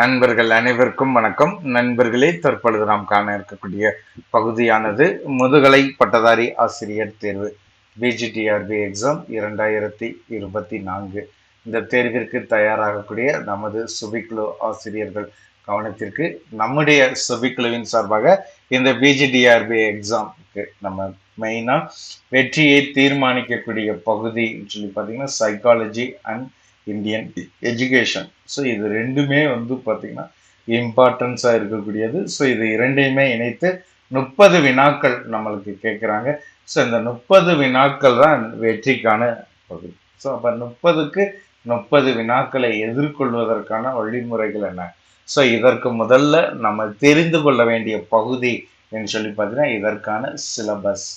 நண்பர்கள் அனைவருக்கும் வணக்கம். நண்பர்களே தற்பொழுது நாம் காண இருக்கக்கூடிய பகுதியானது முதுகலை பட்டதாரி ஆசிரியர் தேர்வு பிஜிடிஆர்பி எக்ஸாம் இரண்டாயிரத்தி இருபத்தி நான்கு. இந்த தேர்விற்கு தயாராகக்கூடிய நமது சுபிக்குழு ஆசிரியர்கள் கவனத்திற்கு நம்முடைய சுபிக்குழுவின் சார்பாக இந்த பிஜிடிஆர்பி எக்ஸாம்க்கு நம்ம மெயினாக வெற்றியை தீர்மானிக்கக்கூடிய பகுதின்னு சொல்லி பார்த்தீங்கன்னா psychology and Indian education so இது ரெண்டுமே வந்து பார்த்தீங்கன்னா இம்பார்ட்டன்ஸாக இருக்கக்கூடியது. ஸோ இது இரண்டையுமே இணைத்து முப்பது வினாக்கள் நம்மளுக்கு கேட்குறாங்க ஸோ இந்த முப்பது வினாக்கள் தான் வெற்றிக்கான பகுதி. ஸோ அப்போ முப்பதுக்கு முப்பது வினாக்களை எதிர்கொள்வதற்கான வழிமுறைகள் என்ன? ஸோ இதற்கு முதல்ல நம்ம தெரிந்து கொள்ள வேண்டிய பகுதி என்று சொல்லி பார்த்தீங்கன்னா இதற்கான சிலபஸ்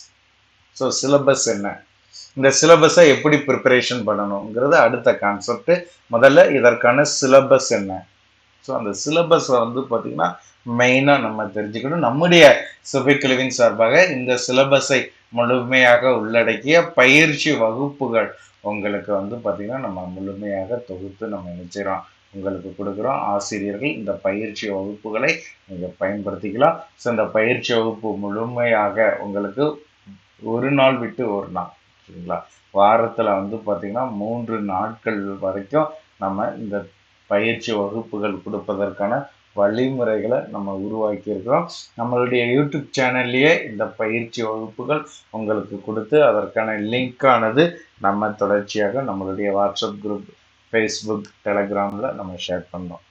ஸோ சிலபஸ் என்ன? இந்த சிலபஸை எப்படி ப்ரிப்பரேஷன் பண்ணணுங்கிறது அடுத்த கான்செப்ட் முதல்ல இதற்கான சிலபஸ் என்ன? ஸோ அந்த சிலபஸை வந்து பார்த்திங்கன்னா மெயினாக நம்ம தெரிஞ்சுக்கணும். நம்முடைய சுபைக்குழுவின் சார்பாக இந்த சிலபஸை முழுமையாக உள்ளடக்கிய பயிற்சி வகுப்புகள் உங்களுக்கு வந்து பார்த்திங்கன்னா நம்ம முழுமையாக தொகுத்து நம்ம நினைச்சிடறோம் உங்களுக்கு கொடுக்குறோம். ஆசிரியர்கள் இந்த பயிற்சி வகுப்புகளை நீங்கள் பயன்படுத்திக்கலாம். ஸோ இந்த பயிற்சி வகுப்பு முழுமையாக உங்களுக்கு ஒரு நாள் விட்டு ஒரு நாள். சரிங்களா வாரத்தில் வந்து பார்த்திங்கன்னா மூன்று நாட்கள் வரைக்கும் நம்ம இந்த பயிற்சி வகுப்புகள் கொடுப்பதற்கான வழிமுறைகளை நம்ம உருவாக்கி இருக்கிறோம். நம்மளுடைய யூடியூப் சேனல்லையே இந்த பயிற்சி வகுப்புகள் உங்களுக்கு கொடுத்து அதற்கான லிங்க்கானது நம்ம தொடர்ச்சியாக நம்மளுடைய வாட்ஸ்அப் குரூப் ஃபேஸ்புக் டெலகிராமில் நம்ம ஷேர் பண்ணோம்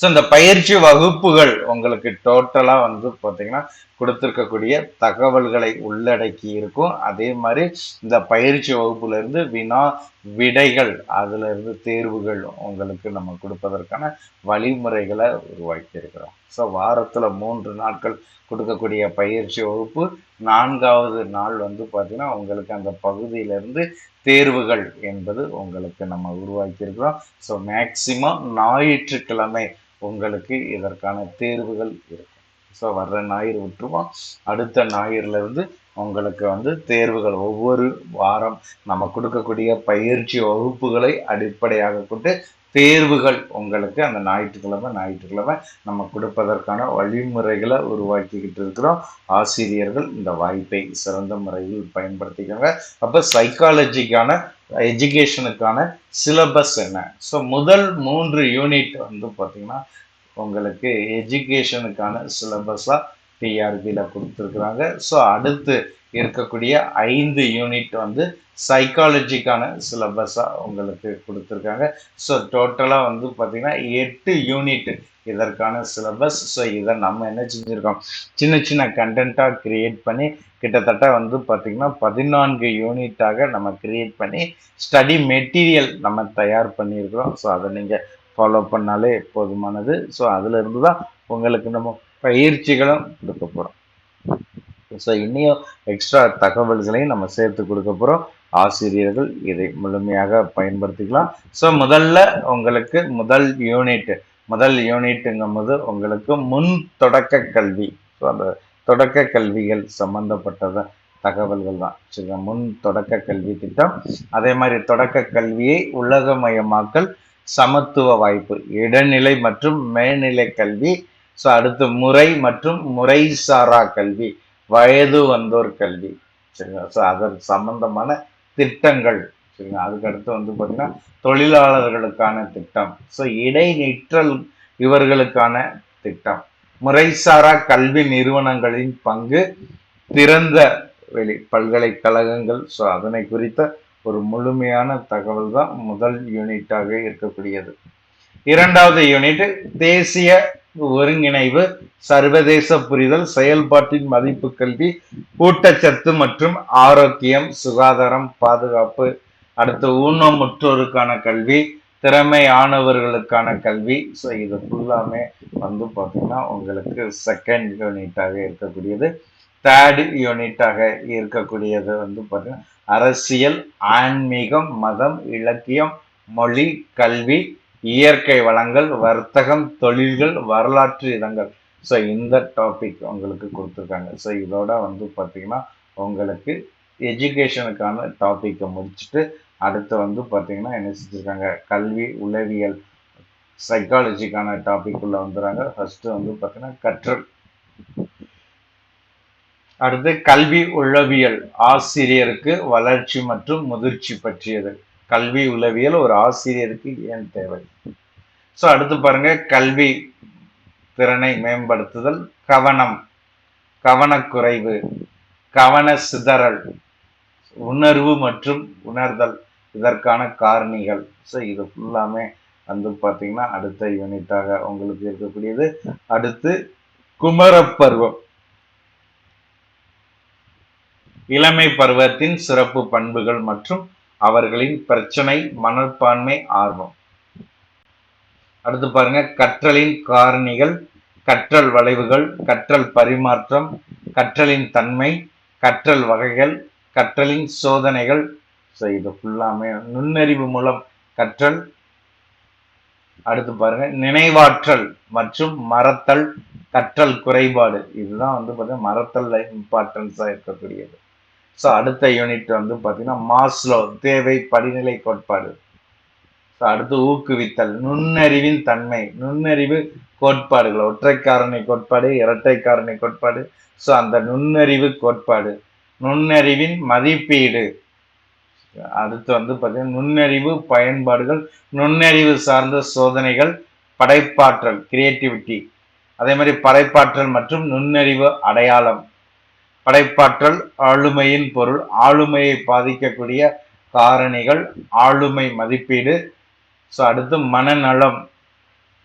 ஸோ இந்த பயிற்சி வகுப்புகள் உங்களுக்கு டோட்டலாக வந்து பார்த்தீங்கன்னா கொடுத்துருக்கக்கூடிய தகவல்களை உள்ளடக்கி இருக்கும். அதே மாதிரி இந்த பயிற்சி வகுப்புலேருந்து வினா விடைகள் அதிலிருந்து தேர்வுகள் உங்களுக்கு நம்ம கொடுப்பதற்கான வழிமுறைகளை உருவாக்கியிருக்கிறோம். ஸோ வாரத்தில் மூன்று நாட்கள் கொடுக்கக்கூடிய பயிற்சி வகுப்பு நான்காவது நாள் வந்து பார்த்திங்கன்னா உங்களுக்கு அந்த பகுதியிலேருந்து தேர்வுகள் என்பது உங்களுக்கு நம்ம உருவாக்கியிருக்கிறோம். ஸோ மேக்சிமம் ஞாயிற்றுக்கிழமை உங்களுக்கு இதற்கான தேர்வுகள் இருக்கும். ஸோ வர்ற ஞாயிறு விட்டுருவோம். அடுத்த ஞாயிறுலேருந்து உங்களுக்கு வந்து தேர்வுகள் ஒவ்வொரு வாரம் நம்ம கொடுக்கக்கூடிய பயிற்சி வகுப்புகளை அடிப்படையாக கொண்டு தேர்வுகள் உங்களுக்கு அந்த ஞாயிற்றுக்கிழமை ஞாயிற்றுக்கிழமை நம்ம கொடுப்பதற்கான வழிமுறைகளை உருவாக்கிக்கிட்டு இருக்கிறோம். ஆசிரியர்கள் இந்த வாய்ப்பை சிறந்த முறையில் பயன்படுத்திக்கோங்க. அப்போ சைக்காலஜிக்கான எஜுகேஷனுக்கான சிலபஸ் என்ன? ஸோ முதல் மூன்று யூனிட் வந்து பார்த்திங்கன்னா உங்களுக்கு எஜுகேஷனுக்கான சிலபஸாக டிஆர்பியில் கொடுத்துருக்குறாங்க. ஸோ அடுத்து இருக்கக்கூடிய ஐந்து யூனிட் வந்து சைக்காலஜிக்கான சிலபஸாக உங்களுக்கு கொடுத்துருக்காங்க. ஸோ டோட்டலாக வந்து பார்த்திங்கன்னா எட்டு யூனிட் இதற்கான சிலபஸ் ஸோ இதை நம்ம என்ன செஞ்சுருக்கோம்? சின்ன சின்ன கண்டென்ட்டாக க்ரியேட் பண்ணி கிட்டத்தட்ட வந்து பார்த்திங்கன்னா பதினான்கு யூனிட்டாக நம்ம க்ரியேட் பண்ணி ஸ்டடி மெட்டீரியல் நம்ம தயார் பண்ணியிருக்கிறோம். ஸோ அதை நீங்கள் ஃபாலோ பண்ணாலே போதுமானது. ஸோ அதிலிருந்து தான் உங்களுக்கு நம்ம பயிற்சிகளும் கொடுக்க போகிறோம் ஸோ இன்னும் எக்ஸ்ட்ரா தகவல்களையும் நம்ம சேர்த்து கொடுக்க போகிறோம் ஆசிரியர்கள் இதை முழுமையாக பயன்படுத்திக்கலாம். ஸோ முதல்ல உங்களுக்கு முதல் யூனிட் முதல் யூனிட்டுங்கும் போது உங்களுக்கு முன் தொடக்க கல்வி. ஸோ அந்த தொடக்க கல்விகள் சம்பந்தப்பட்டத தகவல்கள் தான். சரி முன் தொடக்க கல்வி திட்டம். அதே மாதிரி தொடக்க கல்வியை உலகமயமாக்கல் சமத்துவ வாய்ப்பு இடைநிலை மற்றும் மேல்நிலை கல்வி. ஸோ அடுத்து முறை மற்றும் முறைசாரா கல்வி. வயது வந்தோர் கல்வி. சரிங்களா? ஸோ அதன் சம்பந்தமான திட்டங்கள். சரிங்களா? அதுக்கடுத்து வந்து பார்த்தீங்கன்னா தொழிலாளர்களுக்கான திட்டம். ஸோ இடைநிற்றல் இவர்களுக்கான திட்டம். முறைசாரா கல்வி நிறுவனங்களின் பங்கு திறந்த வெளி பல்கலைக்கழகங்கள். ஸோ அதனை குறித்த ஒரு முழுமையான தகவல் தான் முதல் யூனிட்டாக இருக்கக்கூடியது. இரண்டாவது யூனிட் தேசிய ஒருங்கிணைவு சர்வதேச புரிதல் செயல்பாட்டின் மதிப்பு கல்வி ஊட்டச்சத்து மற்றும் ஆரோக்கியம் சுகாதாரம் பாதுகாப்பு. அடுத்து ஊனமுற்றோருக்கான கல்வி திறமையானவர்களுக்கான கல்வி. ஸோ இது ஃபுல்லாமே வந்து பார்த்தீங்கன்னா உங்களுக்கு செகண்ட் யூனிட்டாக இருக்கக்கூடியது. தேர்டு யூனிட்டாக இருக்கக்கூடியது வந்து பார்த்தீங்கன்னா அரசியல் ஆன்மீகம் மதம் இலக்கியம் மொழி கல்வி இயற்கை வளங்கள் வர்த்தகம் தொழில்கள் வரலாற்று இடங்கள். ஸோ இந்த டாபிக் உங்களுக்கு கொடுத்துருக்காங்க. ஸோ இதோட வந்து பார்த்தீங்கன்னா உங்களுக்கு எஜுகேஷனுக்கான டாப்பிக்கை முடிச்சுட்டு அடுத்து வந்து பார்த்தீங்கன்னா என்ன செஞ்சுருக்காங்க? கல்வி உளவியல் சைக்காலஜிக்கான டாபிக் உள்ள வந்துடுறாங்க. ஃபர்ஸ்ட் வந்து பார்த்தீங்கன்னா கற்றல். அடுத்து கல்வி உளவியல். ஆசிரியருக்கு வளர்ச்சி மற்றும் முதிர்ச்சி பற்றியது. கல்வி உளவியல் ஒரு ஆசிரியருக்கு ஏன் தேவை? ஸோ அடுத்து பாருங்க கல்வி திறனை மேம்படுத்துதல் கவனம் கவனக்குறைவு கவன சிதறல் உணர்வு மற்றும் உணர்தல். இதற்கான காரணிகள். ஸோ இது ஃபுல்லாமே வந்து பார்த்தீங்கன்னா அடுத்த யூனிட்டாக உங்களுக்கு இருக்கக்கூடியது. அடுத்து குமரப்பருவம் இளமை பருவத்தின் சிறப்பு பண்புகள் மற்றும் அவர்களின் பிரச்சனை மனப்பான்மை ஆர்வம். அடுத்து பாருங்க கற்றலின் காரணிகள் கற்றல் வளைவுகள் கற்றல் பரிமாற்றம் கற்றலின் தன்மை கற்றல் வகைகள் கற்றலின் சோதனைகள் ஸோ இது ஃபுல்லாமே நுண்ணறிவு மூலம் கற்றல். அடுத்து பாருங்க நினைவாற்றல் மற்றும் மறத்தல் கற்றல் குறைபாடு. இதுதான் வந்து பார்த்தீங்கன்னா மரத்தல் இம்பார்ட்டன்ஸாக இருக்கக்கூடியது. ஸோ அடுத்த யூனிட் வந்து பார்த்தீங்கன்னா மாஸ்லோ தேவை படிநிலை கோட்பாடு. ஸோ அடுத்து ஊக்குவித்தல் நுண்ணறிவின் தன்மை நுண்ணறிவு கோட்பாடுகள் ஒற்றை காரணி கோட்பாடு இரட்டை காரணி கோட்பாடு. ஸோ அந்த நுண்ணறிவு கோட்பாடு நுண்ணறிவின் மதிப்பீடு. அடுத்து வந்து பார்த்தீங்கன்னா நுண்ணறிவு பயன்பாடுகள் நுண்ணறிவு சார்ந்த சோதனைகள் படைப்பாற்றல் கிரியேட்டிவிட்டி அதே மாதிரி படைப்பாற்றல் மற்றும் நுண்ணறிவு அடையாளம். படைப்பாற்றல் ஆளுமையின் பொருள் ஆளுமையை பாதிக்கக்கூடிய காரணிகள் ஆளுமை மதிப்பீடு. ஸோ அடுத்து மனநலம்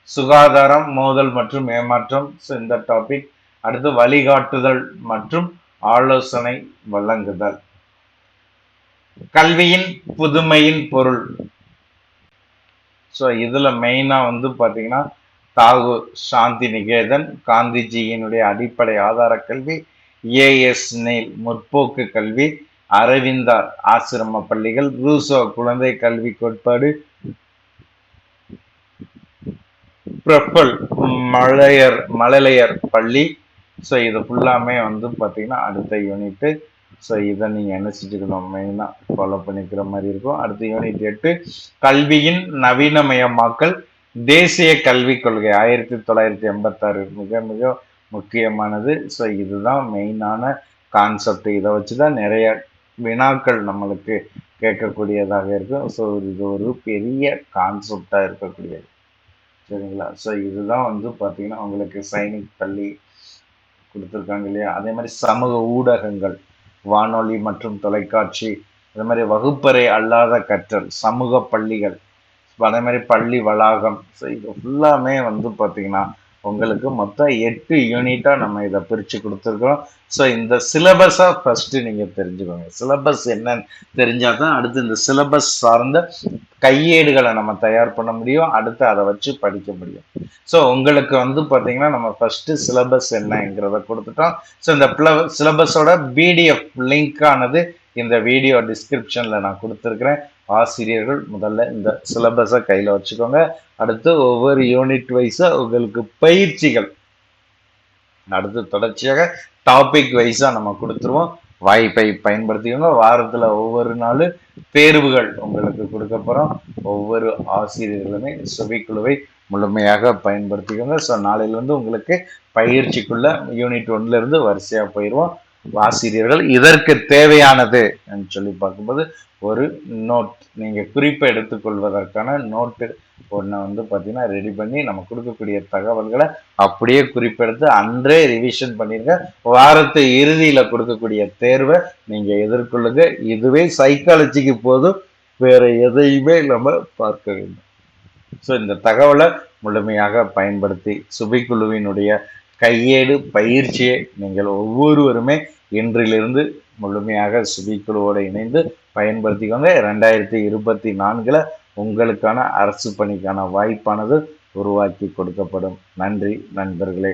சுகாதாரம் மோதல் மற்றும் ஏமாற்றம். ஸோ இந்த டாபிக் அடுத்து வழிகாட்டுதல் மற்றும் ஆலோசனை வழங்குதல். கல்வியின் புதுமையின் பொருள். ஸோ இதில் மெயினாக வந்து பார்த்தீங்கன்னா தாகூர் சாந்தி நிகேதன் காந்திஜியினுடைய அடிப்படை ஆதார கல்வி ஏஎஸ் நெயில் முற்போக்கு கல்வி அரவிந்தார் ஆசிரம பள்ளிகள் ரூசோ குழந்தை கல்வி கோட்பாடு பிரபல் மலையர் மழலையர் பள்ளி. ஸோ இது ஃபுல்லாமே வந்து பார்த்தீங்கன்னா அடுத்த யூனிட்டு ஸோ இதை நீங்கள் என்ன செஞ்சுக்கணும்? மெயினாக ஃபாலோ பண்ணிக்கிற மாதிரி இருக்கும். அடுத்த யூனிட் எட்டு கல்வியின் நவீனமயமாக்கல். தேசிய கல்விக் கொள்கை ஆயிரத்தி தொள்ளாயிரத்தி எண்பத்தாறு. மிக மிக முக்கியமானது. ஸோ இதுதான் மெயினான கான்செப்ட் இதை வச்சு தான் நிறைய வினாக்கள் நம்மளுக்கு கேட்கக்கூடியதாக இருக்கும். ஸோ இது ஒரு பெரிய கான்செப்டாக இருக்கக்கூடியது. சரிங்களா? ஸோ இதுதான் வந்து பார்த்திங்கன்னா உங்களுக்கு சைனிக் பள்ளி கொடுத்துருக்காங்க இல்லையா? அதே மாதிரி சமூக ஊடகங்கள் வானொலி மற்றும் தொலைக்காட்சி அதே மாதிரி வகுப்பறை அல்லாத கற்றல் சமூக பள்ளிகள் அதே மாதிரி பள்ளி வளாகம். ஸோ இது ஃபுல்லாமே வந்து பார்த்திங்கன்னா உங்களுக்கு மொத்தம் எட்டு யூனிட்டாக நம்ம இதை பிரித்து கொடுத்துருக்குறோம். ஸோ இந்த சிலபஸாக ஃபஸ்ட்டு நீங்கள் தெரிஞ்சுக்கோங்க. சிலபஸ் என்னன்னு தெரிஞ்சால் தான் அடுத்து இந்த சிலபஸ் சார்ந்த கையேடுகளை நம்ம தயார் பண்ண முடியும். அடுத்து அதை வச்சு படிக்க முடியும். ஸோ உங்களுக்கு வந்து பார்த்தீங்கன்னா நம்ம ஃபஸ்ட்டு சிலபஸ் என்னங்கிறத கொடுத்துட்டோம். ஸோ இந்த சிலபஸோட பிடிஎஃப் லிங்கானது இந்த வீடியோ டிஸ்கிரிப்ஷனில் நான் கொடுத்துருக்குறேன். ஆசிரியர்கள் முதல்ல இந்த சிலபஸை கையில் வச்சுக்கோங்க. அடுத்து ஒவ்வொரு யூனிட் வைஸாக உங்களுக்கு பயிற்சிகள். அடுத்து தொடர்ச்சியாக டாபிக் வைஸாக நம்ம கொடுத்துருவோம். வாய்ப்பை பயன்படுத்திக்கோங்க. வாரத்தில் ஒவ்வொரு நாள் தேர்வுகள் உங்களுக்கு கொடுக்க போகிறோம் ஒவ்வொரு ஆசிரியர்களுமே சுவைக்குழுவை முழுமையாக பயன்படுத்திக்கோங்க. ஸோ நாளையிலேருந்து உங்களுக்கு பயிற்சிக்குள்ள யூனிட் ஒன்லேருந்து வரிசையாக போயிடுவோம் ஆசிரியர்கள் இதற்கு தேவையானது சொல்லி பார்க்கும்போது ஒரு நோட் நீங்கள் குறிப்பை எடுத்துக்கொள்வதற்கான நோட்டு ஒன்றை வந்து பார்த்தீங்கன்னா ரெடி பண்ணி நம்ம கொடுக்கக்கூடிய தகவல்களை அப்படியே குறிப்பெடுத்து அன்றே ரிவிஷன் பண்ணிருங்க. வாரத்து இறுதியில் கொடுக்கக்கூடிய தேர்வை நீங்கள் எதிர்கொள்ளுங்க. இதுவே சைக்காலஜிக்கு போதும். வேற எதையுமே நம்ம பார்க்க வேண்டும். ஸோ இந்த தகவலை முழுமையாக பயன்படுத்தி சுபிக்குழுவினுடைய கையேடு பயிற்சியை நீங்கள் ஒவ்வொருவருமே இன்றிலிருந்து முழுமையாக சுபிக்குழுவோடு இணைந்து பயன்படுத்திக்கோங்க. ரெண்டாயிரத்தி இருபத்தி நான்கில் உங்களுக்கான அரசு பணிக்கான வாய்ப்பானது உருவாக்கி கொடுக்கப்படும். நன்றி நண்பர்களே.